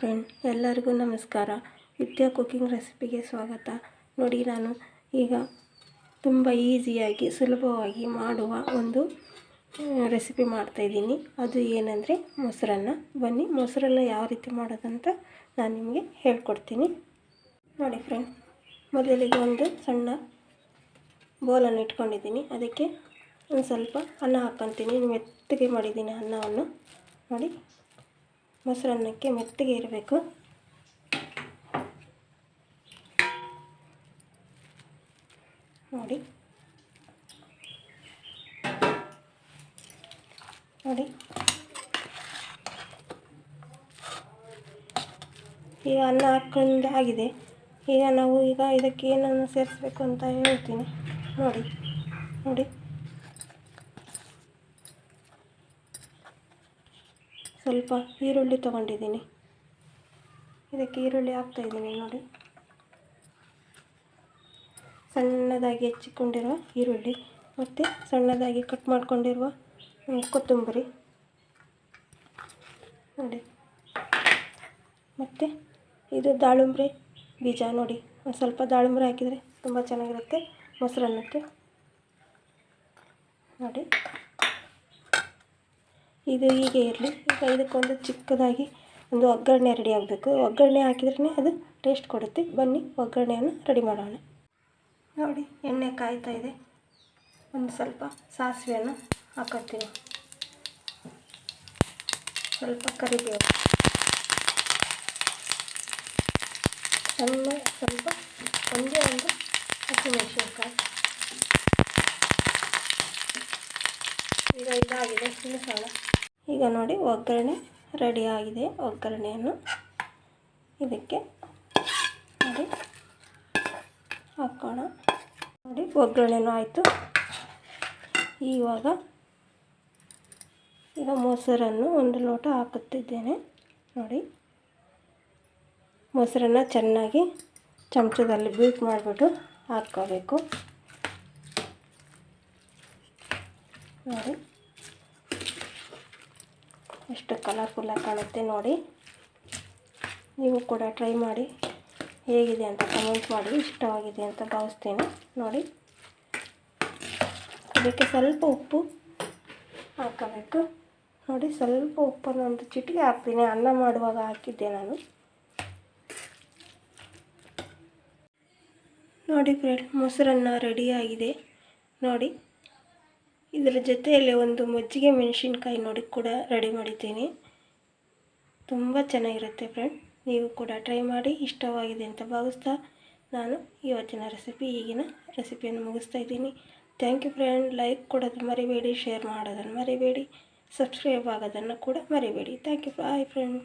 Friend ಎಲ್ಲರಿಗೂ ನಮಸ್ಕಾರ. ವಿದ್ಯಾ cooking ರೆಸಿಪಿಗೆ ಸ್ವಾಗತ. ನೋಡಿ, ನಾನು ಈಗ ತುಂಬ ಈಸಿಯಾಗಿ ಸುಲಭವಾಗಿ ಮಾಡುವ ಒಂದು ರೆಸಿಪಿ ಮಾಡ್ತಾಯಿದ್ದೀನಿ ಅದು ಏನಂದರೆ, ಮೊಸರನ್ನ. ಬನ್ನಿ ಮೊಸರನ್ನ ಯಾವ ರೀತಿ ಮಾಡೋದಂತ ನಾನು ನಿಮಗೆ ಹೇಳ್ಕೊಡ್ತೀನಿ. ನೋಡಿ ಫ್ರೆಂಡ್ ಮೊದಲಿಗೆ ಒಂದು ಸಣ್ಣ ಬೋಲನ್ನು ಇಟ್ಕೊಂಡಿದ್ದೀನಿ. ಅದಕ್ಕೆ ಒಂದು ಸ್ವಲ್ಪ ಅನ್ನ ಹಾಕ್ಕೊತೀನಿ ಮೆತ್ತಗೆ ಮಾಡಿದ್ದೀನಿ ಅನ್ನವನ್ನು. ನೋಡಿ. ಮೊಸರನ್ನಕ್ಕೆ ಮೆತ್ತಗೆ ಇರಬೇಕು. ನೋಡಿ. ನೋಡಿ. ಈಗ ಅನ್ನ ಹಾಕೊಂಡು ಆಗಿದೆ. ಈಗ ನಾವು ಈಗ ಇದಕ್ಕೆ ಏನನ್ನು ಸೇರಿಸಬೇಕು ಅಂತ ಹೇಳ್ತೀನಿ. ನೋಡಿ. ನೋಡಿ. ಸ್ವಲ್ಪ ಈರುಳ್ಳಿ ತೊಗೊಂಡಿದ್ದೀನಿ. ಇದಕ್ಕೆ ಈರುಳ್ಳಿ ಹಾಕ್ತಾಯಿದ್ದೀನಿ ನೋಡಿ. ಸಣ್ಣದಾಗಿ ಹೆಚ್ಚಿಕೊಂಡಿರುವ ಈರುಳ್ಳಿ ಮತ್ತು ಸಣ್ಣದಾಗಿ ಕಟ್ ಮಾಡಿಕೊಂಡಿರುವ ಕೊತ್ತಂಬರಿ. ನೋಡಿ. ಮತ್ತು ಇದು ದಾಳಿಂಬ್ರೆ ಬೀಜ ನೋಡಿ. ಒಂದು ಸ್ವಲ್ಪ ದಾಳಿಂಬ್ರೆ ಹಾಕಿದರೆ ತುಂಬ ಚೆನ್ನಾಗಿರುತ್ತೆ ಮೊಸರನ್ನಕ್ಕೆ. ನೋಡಿ. ಇದು ಹೀಗೆ ಇರಲಿ. ಈಗ ಇದಕ್ಕೊಂದು ಚಿಕ್ಕದಾಗಿ ಒಂದು ಒಗ್ಗರಣೆ ರೆಡಿ ಆಗಬೇಕು. ಒಗ್ಗರಣೆ ಹಾಕಿದ್ರೇ ಅದು ಟೇಸ್ಟ್ ಕೊಡುತ್ತೆ. ಬನ್ನಿ, ಒಗ್ಗರಣೆಯನ್ನು ರೆಡಿ ಮಾಡೋಣ. ನೋಡಿ, ಎಣ್ಣೆ ಕಾಯ್ತಾ ಇದೆ. ಒಂದು ಸ್ವಲ್ಪ ಸಾಸಿವೆಯನ್ನು ಹಾಕೋತೀನಿ ಸ್ವಲ್ಪ ಕರಿಬೇವು. ಸಣ್ಣ, ಸ್ವಲ್ಪ ಒಂದೇ ಒಂದು ಹಸಿಮೆಣಸಿನ್ಕಾಯಿ. ಈಗ ಇದಾಗಿದೆ ಇಳಿಸೋಣ ಈಗ ನೋಡಿ ಒಗ್ಗರಣೆ ರೆಡಿ ಆಗಿದೆ. ಒಗ್ಗರಣೆಯನ್ನು ಇದಕ್ಕೆ ನೋಡಿ ಹಾಕೋಣ. ನೋಡಿ ಒಗ್ಗರಣೆನೂ ಆಯಿತು. ಇವಾಗ ಈಗ ಮೊಸರನ್ನು ಒಂದು ಲೋಟ ಹಾಕುತ್ತಿದ್ದೇನೆ. ನೋಡಿ ಮೊಸರನ್ನು ಚೆನ್ನಾಗಿ ಚಮಚದಲ್ಲಿ ಬೀಟ್ ಮಾಡಿಬಿಟ್ಟು ಹಾಕ್ಕೋಬೇಕು. ನೋಡಿ ಎಷ್ಟು ಕಲರ್ಫುಲ್ಲಾಗಿ ಕಾಣುತ್ತೆ ನೋಡಿ. ನೀವು ಕೂಡ ಟ್ರೈ ಮಾಡಿ. ಹೇಗಿದೆ ಅಂತ ಕಮೆಂಟ್ ಮಾಡಿ. ಇಷ್ಟವಾಗಿದೆ ಅಂತ ಭಾವಿಸ್ತೀನಿ. ನೋಡಿ. ಅದಕ್ಕೆ ಸ್ವಲ್ಪ ಉಪ್ಪು ಹಾಕಬೇಕು. ನೋಡಿ, ಸ್ವಲ್ಪ ಉಪ್ಪನ್ನು ಒಂದು ಚಿಟಿಕೆ ಹಾಕ್ತೀನಿ. ಅನ್ನ ಮಾಡುವಾಗ ಹಾಕಿದ್ದೆ ನಾನು. ನೋಡಿ ಫ್ರೆಂಡ್ ಮೊಸರನ್ನ ರೆಡಿಯಾಗಿದೆ ನೋಡಿ. ಇದರ ಜೊತೆಯಲ್ಲಿ ಒಂದು ಮಜ್ಜಿಗೆ ಮೆಣಸಿನ್ಕಾಯಿ ನೋಡಿ ಕೂಡ ರೆಡಿ ಮಾಡಿದ್ದೀನಿ. ತುಂಬ ಚೆನ್ನಾಗಿರುತ್ತೆ ಫ್ರೆಂಡ್ ನೀವು ಕೂಡ ಟ್ರೈ ಮಾಡಿ, ಇಷ್ಟವಾಗಿದೆ ಅಂತ ಭಾವಿಸ್ತಾ ನಾನು ಇವತ್ತಿನ ರೆಸಿಪಿ ಈಗಿನ ರೆಸಿಪಿಯನ್ನು ಮುಗಿಸ್ತಾ ಇದ್ದೀನಿ. ಥ್ಯಾಂಕ್ ಯು ಫ್ರೆಂಡ್ ಲೈಕ್ ಕೊಡೋದು ಮರಿಬೇಡಿ ಶೇರ್ ಮಾಡೋದನ್ನು ಮರಿಬೇಡಿ. ಸಬ್ಸ್ಕ್ರೈಬ್ ಆಗೋದನ್ನು ಕೂಡ ಮರಿಬೇಡಿ. Thank you boy friend